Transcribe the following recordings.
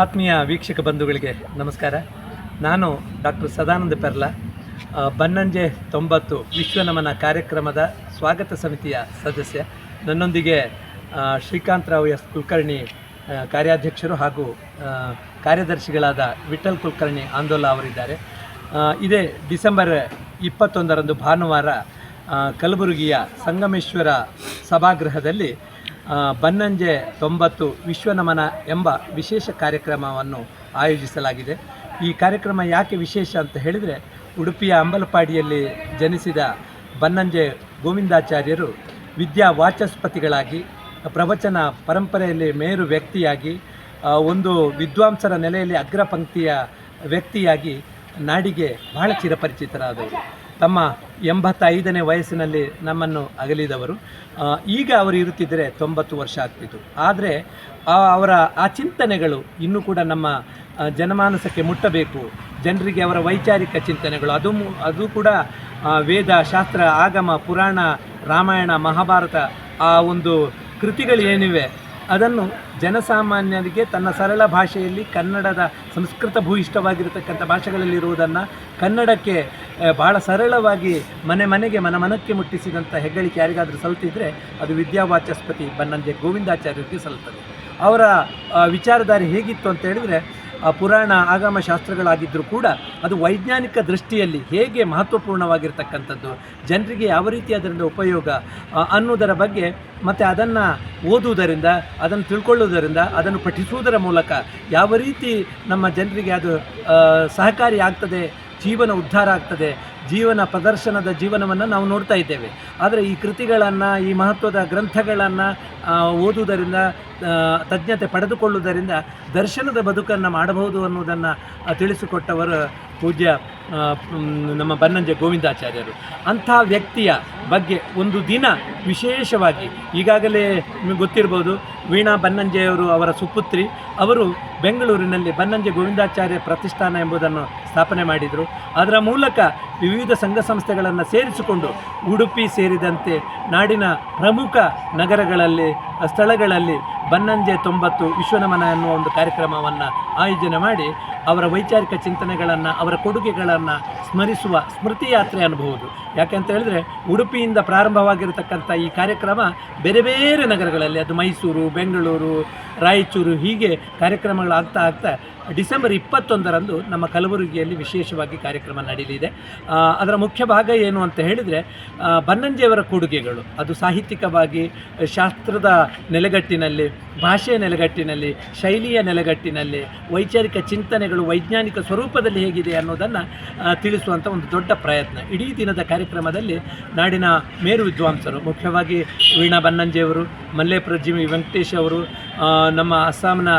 ಆತ್ಮೀಯ ವೀಕ್ಷಕ ಬಂಧುಗಳಿಗೆ ನಮಸ್ಕಾರ. ನಾನು ಡಾಕ್ಟರ್ ಸದಾನಂದ ಪೆರ್ಲ ಬನ್ನಂಜೆ ತೊಂಬತ್ತು ವಿಶ್ವನಮನ ಕಾರ್ಯಕ್ರಮದ ಸ್ವಾಗತ ಸಮಿತಿಯ ಸದಸ್ಯ. ನನ್ನೊಂದಿಗೆ ಶ್ರೀಕಾಂತ್ ರಾವ್ ಎಸ್ ಕುಲಕರ್ಣಿ ಕಾರ್ಯಾಧ್ಯಕ್ಷರು ಹಾಗೂ ಕಾರ್ಯದರ್ಶಿಗಳಾದ ವಿಠಲ್ ಕುಲಕರ್ಣಿ ಆಂದೋಲ ಅವರಿದ್ದಾರೆ. ಇದೇ ಡಿಸೆಂಬರ್ ಇಪ್ಪತ್ತೊಂದರಂದು ಭಾನುವಾರ ಕಲಬುರಗಿಯ ಸಂಗಮೇಶ್ವರ ಸಭಾಗೃಹದಲ್ಲಿ ಬನ್ನಂಜೆ ತೊಂಬತ್ತು ವಿಶ್ವನಮನ ಎಂಬ ವಿಶೇಷ ಕಾರ್ಯಕ್ರಮವನ್ನು ಆಯೋಜಿಸಲಾಗಿದೆ. ಈ ಕಾರ್ಯಕ್ರಮ ಯಾಕೆ ವಿಶೇಷ ಅಂತ ಹೇಳಿದರೆ, ಉಡುಪಿಯ ಅಂಬಲಪಾಡಿಯಲ್ಲಿ ಜನಿಸಿದ ಬನ್ನಂಜೆ ಗೋವಿಂದಾಚಾರ್ಯರು ವಿದ್ಯಾ ವಾಚಸ್ಪತಿಗಳಾಗಿ, ಪ್ರವಚನ ಪರಂಪರೆಯಲ್ಲಿ ಮೇರು ವ್ಯಕ್ತಿಯಾಗಿ ಒಂದು ವಿದ್ವಾಂಸರ ನೆಲೆಯಲ್ಲಿ ಅಗ್ರಪಂಕ್ತಿಯ ವ್ಯಕ್ತಿಯಾಗಿ ನಾಡಿಗೆ ಬಹಳ ಚಿರಪರಿಚಿತರಾದವರು. ತಮ್ಮ ಎಂಬತ್ತೈದನೇ ವಯಸ್ಸಿನಲ್ಲಿ ನಮ್ಮನ್ನು ಅಗಲಿದವರು. ಈಗ ಅವರು ಇರುತ್ತಿದ್ದರೆ ತೊಂಬತ್ತು ವರ್ಷ ಆಗ್ತಿತ್ತು. ಆದರೆ ಅವರ ಆ ಚಿಂತನೆಗಳು ಇನ್ನೂ ಕೂಡ ನಮ್ಮ ಜನಮಾನಸಕ್ಕೆ ಮುಟ್ಟಬೇಕು. ಜನರಿಗೆ ಅವರ ವೈಚಾರಿಕ ಚಿಂತನೆಗಳು. ಅದು ಅದು ಕೂಡ ವೇದ, ಶಾಸ್ತ್ರ, ಆಗಮ, ಪುರಾಣ, ರಾಮಾಯಣ, ಮಹಾಭಾರತ ಆ ಒಂದು ಕೃತಿಗಳು ಏನಿವೆ? ಅದನ್ನು ಜನಸಾಮಾನ್ಯರಿಗೆ ತನ್ನ ಸರಳ ಭಾಷೆಯಲ್ಲಿ ಕನ್ನಡದ ಸಂಸ್ಕೃತ ಭೂಯಿಷ್ಠವಾಗಿರತಕ್ಕಂಥ ಭಾಷೆಗಳಲ್ಲಿರುವುದನ್ನು ಕನ್ನಡಕ್ಕೆ ಭಾಳ ಸರಳವಾಗಿ ಮನೆ ಮನೆಗೆ ಮನ ಮನಕ್ಕೆ ಮುಟ್ಟಿಸಿದಂಥ ಹೆಗ್ಗಳಿಕೆ ಯಾರಿಗಾದರೂ ಸಲ್ತಿದ್ರೆ ಅದು ವಿದ್ಯಾವಾಚಸ್ಪತಿ ಬನ್ನಂಜೆ ಗೋವಿಂದಾಚಾರ್ಯರಿಗೆ ಸಲ್ತದೆ. ಅವರ ವಿಚಾರಧಾರೆ ಹೇಗಿತ್ತು ಅಂತ ಹೇಳಿದರೆ ಪುರಾಣ ಆಗಮ ಶಾಸ್ತ್ರಗಳಾಗಿದ್ದರೂ ಕೂಡ ಅದು ವೈಜ್ಞಾನಿಕ ದೃಷ್ಟಿಯಲ್ಲಿ ಹೇಗೆ ಮಹತ್ವಪೂರ್ಣವಾಗಿರ್ತಕ್ಕಂಥದ್ದು, ಜನರಿಗೆ ಯಾವ ರೀತಿ ಅದರಿಂದ ಉಪಯೋಗ ಅನ್ನೋದರ ಬಗ್ಗೆ ಮತ್ತು ಅದನ್ನು ಓದುವುದರಿಂದ, ಅದನ್ನು ತಿಳ್ಕೊಳ್ಳುವುದರಿಂದ, ಅದನ್ನು ಪಠಿಸುವುದರ ಮೂಲಕ ಯಾವ ರೀತಿ ನಮ್ಮ ಜನರಿಗೆ ಅದು ಸಹಕಾರಿ ಆಗ್ತದೆ, ಜೀವನ ಉದ್ಧಾರ ಆಗ್ತದೆ ಜೀವನ ಪ್ರದರ್ಶನದ ಜೀವನವನ್ನು ನಾವು ನೋಡ್ತಾ ಇದ್ದೇವೆ. ಆದರೆ ಈ ಕೃತಿಗಳನ್ನು, ಈ ಮಹತ್ವದ ಗ್ರಂಥಗಳನ್ನು ಓದುವುದರಿಂದ ತಜ್ಞತೆ ಪಡೆದುಕೊಳ್ಳುವುದರಿಂದ ದರ್ಶನದ ಬದುಕನ್ನು ಮಾಡಬಹುದು ಅನ್ನೋದನ್ನು ತಿಳಿಸಿಕೊಟ್ಟವರು ಪೂಜ್ಯ ನಮ್ಮ ಬನ್ನಂಜೆ ಗೋವಿಂದಾಚಾರ್ಯರು. ಅಂಥ ವ್ಯಕ್ತಿಯ ಬಗ್ಗೆ ಒಂದು ದಿನ ವಿಶೇಷವಾಗಿ, ಈಗಾಗಲೇ ನಿಮಗೆ ಗೊತ್ತಿರ್ಬೋದು, ವೀಣಾ ಬನ್ನಂಜೆಯವರು ಅವರ ಸುಪುತ್ರಿ, ಅವರು ಬೆಂಗಳೂರಿನಲ್ಲಿ ಬನ್ನಂಜೆ ಗೋವಿಂದಾಚಾರ್ಯ ಪ್ರತಿಷ್ಠಾನ ಎಂಬುದನ್ನು ಸ್ಥಾಪನೆ ಮಾಡಿದರು. ಅದರ ಮೂಲಕ ವಿವಿಧ ಸಂಘ ಸಂಸ್ಥೆಗಳನ್ನು ಸೇರಿಸಿಕೊಂಡು ಉಡುಪಿ ಸೇರಿದಂತೆ ನಾಡಿನ ಪ್ರಮುಖ ನಗರಗಳಲ್ಲಿ ಸ್ಥಳಗಳಲ್ಲಿ ಬನ್ನಂಜೆ ತೊಂಬತ್ತು ವಿಶ್ವನಮನ ಎನ್ನುವ ಒಂದು ಕಾರ್ಯಕ್ರಮವನ್ನು ಆಯೋಜನೆ ಮಾಡಿ ಅವರ ವೈಚಾರಿಕ ಚಿಂತನೆಗಳನ್ನು, ಅವರ ಕೊಡುಗೆಗಳನ್ನು ಸ್ಮರಿಸುವ ಸ್ಮೃತಿ ಯಾತ್ರೆ ಅನ್ಬಹುದು ಯಾಕೆಂತ ಹೇಳಿದ್ರೆ ಉಡುಪಿಯಿಂದ ಪ್ರಾರಂಭವಾಗಿರತಕ್ಕಂಥ ಈ ಕಾರ್ಯಕ್ರಮ ಬೇರೆ ಬೇರೆ ನಗರಗಳಲ್ಲಿ, ಅದು ಮೈಸೂರು, ಬೆಂಗಳೂರು, ರಾಯಚೂರು ಹೀಗೆ ಕಾರ್ಯಕ್ರಮಗಳು ಆಗ್ತಾ ಡಿಸೆಂಬರ್ ಇಪ್ಪತ್ತೊಂದರಂದು ನಮ್ಮ ಕಲಬುರಗಿಯಲ್ಲಿ ವಿಶೇಷವಾಗಿ ಕಾರ್ಯಕ್ರಮ ನಡೀಲಿದೆ. ಅದರ ಮುಖ್ಯ ಭಾಗ ಏನು ಅಂತ ಹೇಳಿದರೆ ಬನ್ನಂಜಿಯವರ ಕೊಡುಗೆಗಳು. ಅದು ಸಾಹಿತ್ಯಿಕವಾಗಿ ಶಾಸ್ತ್ರದ ನೆಲೆಗಟ್ಟಿನಲ್ಲಿ, ಭಾಷೆಯ ನೆಲೆಗಟ್ಟಿನಲ್ಲಿ, ಶೈಲಿಯ ನೆಲೆಗಟ್ಟಿನಲ್ಲಿ, ವೈಚಾರಿಕ ಚಿಂತನೆಗಳು, ವೈಜ್ಞಾನಿಕ ಸ್ವರೂಪದಲ್ಲಿ ಹೇಗಿದೆ ಅನ್ನೋದನ್ನು ತಿಳಿಸುವಂಥ ಒಂದು ದೊಡ್ಡ ಪ್ರಯತ್ನ. ಇಡೀ ದಿನದ ಕಾರ್ಯಕ್ರಮದಲ್ಲಿ ನಾಡಿನ ಮೇರು ವಿದ್ವಾಂಸರು, ಮುಖ್ಯವಾಗಿ ವೀಣಾ ಬನ್ನಂಜೆಯವರು, ಮಲ್ಲೇಪುರ ಜಿ ವಿ ವೆಂಕಟೇಶ್ ಅವರು ನಮ್ಮ ಅಸ್ಸಾಂನ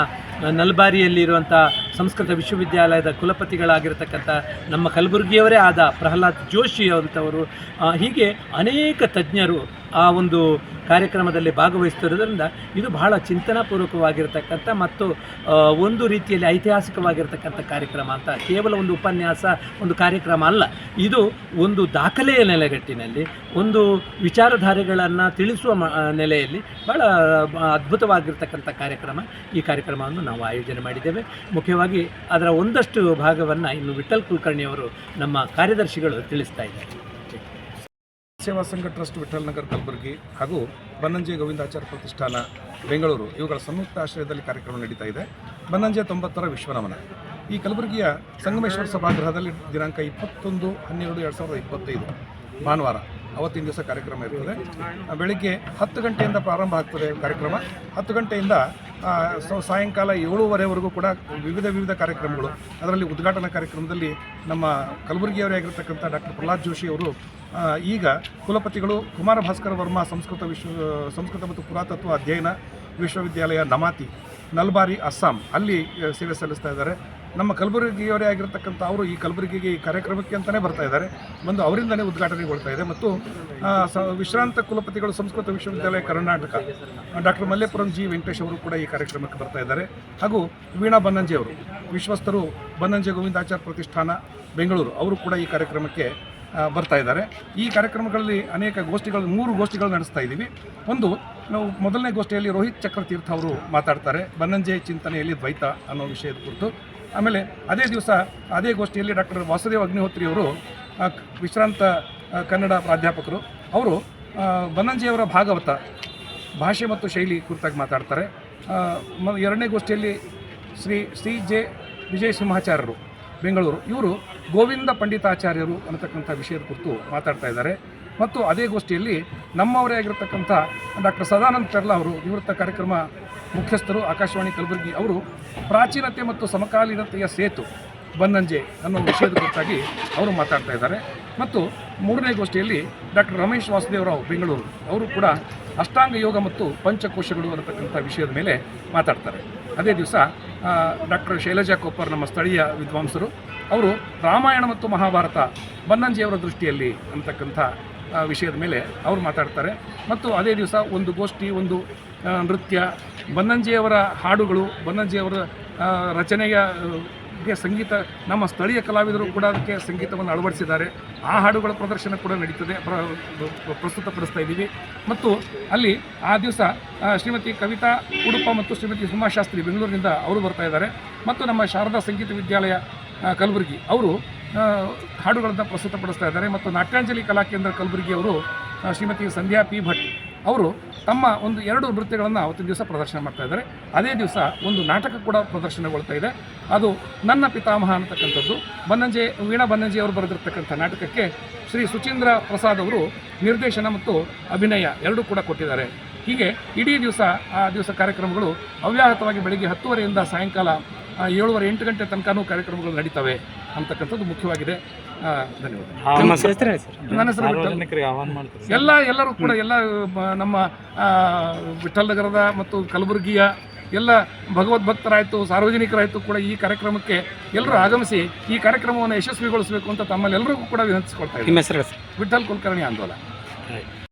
ನಲ್ಬಾರಿಯಲ್ಲಿರುವಂಥ ಸಂಸ್ಕೃತ ವಿಶ್ವವಿದ್ಯಾಲಯದ ಕುಲಪತಿಗಳಾಗಿರ್ತಕ್ಕಂಥ ನಮ್ಮ ಕಲಬುರಗಿಯವರೇ ಆದ ಪ್ರಹ್ಲಾದ್ ಜೋಶಿ ಅಂತವರು ಹೀಗೆ ಅನೇಕ ತಜ್ಞರು ಆ ಒಂದು ಕಾರ್ಯಕ್ರಮದಲ್ಲಿ ಭಾಗವಹಿಸ್ತಿರೋದ್ರಿಂದ ಇದು ಬಹಳ ಚಿಂತನಾಪೂರ್ವಕವಾಗಿರ್ತಕ್ಕಂಥ ಮತ್ತು ಒಂದು ರೀತಿಯಲ್ಲಿ ಐತಿಹಾಸಿಕವಾಗಿರ್ತಕ್ಕಂಥ ಕಾರ್ಯಕ್ರಮ ಅಂತ, ಕೇವಲ ಒಂದು ಉಪನ್ಯಾಸ, ಒಂದು ಕಾರ್ಯಕ್ರಮ ಅಲ್ಲ. ಇದು ಒಂದು ದಾಖಲೆಯ ನೆಲೆಗಟ್ಟಿನಲ್ಲಿ, ಒಂದು ವಿಚಾರಧಾರೆಗಳನ್ನು ತಿಳಿಸುವ ನೆಲೆಯಲ್ಲಿ ಬಹಳ ಅದ್ಭುತವಾಗಿರ್ತಕ್ಕಂಥ ಕಾರ್ಯಕ್ರಮ. ಈ ಕಾರ್ಯಕ್ರಮವನ್ನು ನಾವು ಆಯೋಜನೆ ಮಾಡಿದ್ದೇವೆ. ಮುಖ್ಯವಾಗಿ ಅದರ ಒಂದಷ್ಟು ಭಾಗವನ್ನು ಇನ್ನು ವಿಠಲ್ ಕುಲಕರ್ಣಿಯವರು ನಮ್ಮ ಕಾರ್ಯದರ್ಶಿಗಳು ತಿಳಿಸ್ತಾ ಇದ್ದಾರೆ. ಸೇವಾ ಸಂಘ ಟ್ರಸ್ಟ್ ವಿಠಲ್ ನಗರ್ ಕಲಬುರಗಿ ಹಾಗೂ ಬನ್ನಂಜೆ ಗೋವಿಂದಾಚಾರ್ಯ ಪ್ರತಿಷ್ಠಾನ ಬೆಂಗಳೂರು ಇವುಗಳ ಸಂಯುಕ್ತ ಆಶ್ರಯದಲ್ಲಿ ಕಾರ್ಯಕ್ರಮ ನಡೀತಾ ಇದೆ. ಬನ್ನಂಜೆ ತೊಂಬತ್ತರ ವಿಶ್ವನಮನ. ಈ ಕಲಬುರಗಿಯ ಸಂಗಮೇಶ್ವರ ಸಭಾಗೃಹದಲ್ಲಿ ದಿನಾಂಕ ಇಪ್ಪತ್ತೊಂದು ಹನ್ನೆರಡು ಎರಡು ಸಾವಿರದ ಇಪ್ಪತ್ತೈದು. ಭಾನುವಾರ ಅವತ್ತಿನ ದಿವಸ ಕಾರ್ಯಕ್ರಮ ಇರ್ತದೆ. ಬೆಳಿಗ್ಗೆ ಹತ್ತು ಗಂಟೆಯಿಂದ ಪ್ರಾರಂಭ ಆಗ್ತದೆ ಕಾರ್ಯಕ್ರಮ. ಹತ್ತು ಗಂಟೆಯಿಂದ ಸಾಯಂಕಾಲ ಏಳುವರೆವರೆಗೂ ಕೂಡ ವಿವಿಧ ವಿವಿಧ ಕಾರ್ಯಕ್ರಮಗಳು. ಅದರಲ್ಲಿ ಉದ್ಘಾಟನಾ ಕಾರ್ಯಕ್ರಮದಲ್ಲಿ ನಮ್ಮ ಕಲಬುರಗಿಯವರೇ ಆಗಿರತಕ್ಕಂಥ ಡಾಕ್ಟರ್ ಪ್ರಹ್ಲಾದ್ ಜೋಶಿ ಅವರು ಈಗ ಕುಲಪತಿಗಳು ಕುಮಾರ ಭಾಸ್ಕರ ವರ್ಮಾ ಸಂಸ್ಕೃತ ವಿಶ್ವ, ಸಂಸ್ಕೃತ ಮತ್ತು ಪುರಾತತ್ವ ಅಧ್ಯಯನ ವಿಶ್ವವಿದ್ಯಾಲಯ ನಮಾತಿ, ನಲ್ಬಾರಿ ಅಸ್ಸಾಂ. ಅಲ್ಲಿ ಸೇವೆ ಸಲ್ಲಿಸ್ತಾ ಇದ್ದಾರೆ. ನಮ್ಮ ಕಲಬುರಗಿಯವರೇ ಆಗಿರ್ತಕ್ಕಂಥ ಅವರು ಈ ಕಲಬುರಗಿಗೆ ಈ ಕಾರ್ಯಕ್ರಮಕ್ಕೆ ಅಂತಲೇ ಬರ್ತಾ ಇದ್ದಾರೆ. ಬಂದು ಅವರಿಂದಲೇ ಉದ್ಘಾಟನೆಗೊಳ್ತಾ ಇದೆ. ಮತ್ತು ವಿಶ್ರಾಂತ ಕುಲಪತಿಗಳು ಸಂಸ್ಕೃತ ವಿಶ್ವವಿದ್ಯಾಲಯ ಕರ್ನಾಟಕ, ಡಾಕ್ಟರ್ ಮಲ್ಲೇಪುರಂ ಜಿ ವೆಂಕಟೇಶ್ ಅವರು ಕೂಡ ಈ ಕಾರ್ಯಕ್ರಮಕ್ಕೆ ಬರ್ತಾ ಇದ್ದಾರೆ. ಹಾಗೂ ವೀಣಾ ಬನ್ನಂಜೆ ಅವರು ವಿಶ್ವಸ್ಥರು ಬನ್ನಂಜೆ ಗೋವಿಂದಾಚಾರ್ಯ ಪ್ರತಿಷ್ಠಾನ, ಬೆಂಗಳೂರು, ಅವರು ಕೂಡ ಈ ಕಾರ್ಯಕ್ರಮಕ್ಕೆ ಬರ್ತಾ ಇದ್ದಾರೆ. ಈ ಕಾರ್ಯಕ್ರಮಗಳಲ್ಲಿ ಅನೇಕ ಗೋಷ್ಠಿಗಳು, ಮೂರು ಗೋಷ್ಠಿಗಳು ನಡೆಸ್ತಾ ಇದ್ದೀವಿ. ಒಂದು, ನಾವು ಮೊದಲನೇ ಗೋಷ್ಠಿಯಲ್ಲಿ ರೋಹಿತ್ ಚಕ್ರತೀರ್ಥ ಅವರು ಮಾತಾಡ್ತಾರೆ. ಬನ್ನಂಜೆ ಚಿಂತನೆಯಲ್ಲಿ ದ್ವೈತ ಅನ್ನೋ ವಿಷಯದ ಕುರಿತು. ಆಮೇಲೆ ಅದೇ ದಿವಸ, ಅದೇ ಗೋಷ್ಠಿಯಲ್ಲಿ ಡಾಕ್ಟರ್ ವಾಸುದೇವ್ ಅಗ್ನಿಹೋತ್ರಿ ಅವರು ವಿಶ್ರಾಂತ ಕನ್ನಡ ಪ್ರಾಧ್ಯಾಪಕರು, ಅವರು ಬನ್ನಂಜಿಯವರ ಭಾಗವತ, ಭಾಷೆ ಮತ್ತು ಶೈಲಿ ಕುರಿತಾಗಿ ಮಾತಾಡ್ತಾರೆ. ಎರಡನೇ ಗೋಷ್ಠಿಯಲ್ಲಿ ಶ್ರೀ ಶ್ರೀ ಜೆ ವಿಜಯ ಸಿಂಹಾಚಾರ್ಯರು ಬೆಂಗಳೂರು. ಇವರು ಗೋವಿಂದ ಪಂಡಿತಾಚಾರ್ಯರು ಅನ್ನತಕ್ಕಂಥ ವಿಷಯದ ಕುರಿತು ಮಾತಾಡ್ತಾ ಇದ್ದಾರೆ. ಮತ್ತು ಅದೇ ಗೋಷ್ಠಿಯಲ್ಲಿ ನಮ್ಮವರೇ ಆಗಿರತಕ್ಕಂಥ ಡಾಕ್ಟರ್ ಸದಾನಂದ ಪೆರ್ಲಾ ಅವರು ನಿವೃತ್ತ ಕಾರ್ಯಕ್ರಮ ಮುಖ್ಯಸ್ಥರು ಆಕಾಶವಾಣಿ ಕಲಬುರಗಿ ಅವರು ಪ್ರಾಚೀನತೆ ಮತ್ತು ಸಮಕಾಲೀನತೆಯ ಸೇತು ಬನ್ನಂಜೆ ಅನ್ನೋ ವಿಷಯದ ಕುರಿತಾಗಿ ಅವರು ಮಾತಾಡ್ತಾ ಇದ್ದಾರೆ. ಮತ್ತು ಮೂರನೇ ಗೋಷ್ಠಿಯಲ್ಲಿ ಡಾಕ್ಟರ್ ರಮೇಶ್ ವಾಸುದೇವರಾವ್, ಬೆಂಗಳೂರು, ಅವರು ಕೂಡ ಅಷ್ಟಾಂಗ ಯೋಗ ಮತ್ತು ಪಂಚಕೋಶಗಳು ಅನ್ನತಕ್ಕಂಥ ವಿಷಯದ ಮೇಲೆ ಮಾತಾಡ್ತಾರೆ. ಅದೇ ದಿವಸ ಡಾಕ್ಟರ್ ಶೈಲಜಾ ಕೊಪ್ಪರ್ ನಮ್ಮ ಸ್ಥಳೀಯ ವಿದ್ವಾಂಸರು, ಅವರು ರಾಮಾಯಣ ಮತ್ತು ಮಹಾಭಾರತ ಬನ್ನಂಜಿಯವರ ದೃಷ್ಟಿಯಲ್ಲಿ ಅಂತಕ್ಕಂಥ ವಿಷಯದ ಮೇಲೆ ಅವರು ಮಾತಾಡ್ತಾರೆ. ಮತ್ತು ಅದೇ ದಿವಸ ಒಂದು ಗೋಷ್ಠಿ, ಒಂದು ನೃತ್ಯ ಬನ್ನಂಜಿಯವರ ಹಾಡುಗಳು, ಬನ್ನಂಜಿಯವರ ರಚನೆಯ ಸಂಗೀತ, ನಮ್ಮ ಸ್ಥಳೀಯ ಕಲಾವಿದರು ಕೂಡ ಅದಕ್ಕೆ ಸಂಗೀತವನ್ನು ಅಳವಡಿಸಿದ್ದಾರೆ. ಆ ಹಾಡುಗಳ ಪ್ರದರ್ಶನ ಕೂಡ ನಡೀತದೆ, ಪ್ರ, ಪ್ರ- ಪ್ರಸ್ತುತಪಡಿಸ್ತಾ ಇದ್ದೀವಿ. ಮತ್ತು ಅಲ್ಲಿ ಆ ದಿವಸ ಶ್ರೀಮತಿ ಕವಿತಾ ಉಡುಪ ಮತ್ತು ಶ್ರೀಮತಿ ಸುಮಾಶಾಸ್ತ್ರಿ ಬೆಂಗಳೂರಿನಿಂದ ಅವರು ಬರ್ತಾ ಇದ್ದಾರೆ. ಮತ್ತು ನಮ್ಮ ಶಾರದಾ ಸಂಗೀತ ವಿದ್ಯಾಲಯ ಕಲಬುರಗಿ, ಅವರು ಹಾಡುಗಳನ್ನು ಪ್ರಸ್ತುತಪಡಿಸ್ತಾ ಇದ್ದಾರೆ. ಮತ್ತು ನಾಟ್ಯಾಂಜಲಿ ಕಲಾ ಕೇಂದ್ರ ಕಲಬುರಗಿ ಅವರು ಶ್ರೀಮತಿ ಸಂಧ್ಯಾ ಪಿ ಭಟ್ ಅವರು ತಮ್ಮ ಒಂದು ಎರಡು ನೃತ್ಯಗಳನ್ನು ಅವತ್ತಿನ ದಿವಸ ಪ್ರದರ್ಶನ ಮಾಡ್ತಾ ಇದ್ದಾರೆ. ಅದೇ ದಿವಸ ಒಂದು ನಾಟಕ ಕೂಡ ಪ್ರದರ್ಶನಗೊಳ್ತಾ ಇದೆ. ಅದು ನನ್ನ ಪಿತಾಮಹ ಅಂತಕ್ಕಂಥದ್ದು ಬನ್ನಂಜೆ, ವೀಣಾ ಬನ್ನಂಜೆ ಅವರು ಬರೆದಿರ್ತಕ್ಕಂಥ ನಾಟಕಕ್ಕೆ ಶ್ರೀ ಸುಚೀಂದ್ರ ಪ್ರಸಾದ್ ಅವರು ನಿರ್ದೇಶನ ಮತ್ತು ಅಭಿನಯ ಎರಡೂ ಕೂಡ ಕೊಟ್ಟಿದ್ದಾರೆ. ಹೀಗೆ ಇಡೀ ದಿವಸ ಆ ದಿವಸ ಕಾರ್ಯಕ್ರಮಗಳು ಅವ್ಯಾಹತವಾಗಿ ಬೆಳಗ್ಗೆ ಹತ್ತುವರೆಯಿಂದ ಸಾಯಂಕಾಲ ಏಳುವರೆ ಎಂಟು ಗಂಟೆ ತನಕನೂ ಕಾರ್ಯಕ್ರಮಗಳು ನಡೀತವೆ ಅಂತಕ್ಕಂಥದ್ದು ಮುಖ್ಯವಾಗಿದೆ. ನನ್ನ ಹೆಸರು ಆಹ್ವಾನ ಮಾಡ್ತಾರೆ ಎಲ್ಲ ಎಲ್ಲರೂ ಕೂಡ ಎಲ್ಲ ನಮ್ಮ ವಿಠಲ್ ವಿಠ್ಠಲ್ ನಗರದ ಮತ್ತು ಕಲಬುರಗಿಯ ಎಲ್ಲ ಭಗವದ್ಭಕ್ತರಾಯಿತು ಸಾರ್ವಜನಿಕರಾಯಿತು ಕೂಡ ಈ ಕಾರ್ಯಕ್ರಮಕ್ಕೆ ಎಲ್ಲರೂ ಆಗಮಿಸಿ ಈ ಕಾರ್ಯಕ್ರಮವನ್ನು ಯಶಸ್ವಿಗೊಳಿಸಬೇಕು ಅಂತ ತಮ್ಮಲ್ಲಿ ಎಲ್ಲರಿಗೂ ಕೂಡ ವಿನಂತಿಸಿಕೊಳ್ತಾ ಇದ್ದೀನಿ. ವಿಠಲ್ ಕುಲಕರ್ಣಿ ಆಂದೋಲನ.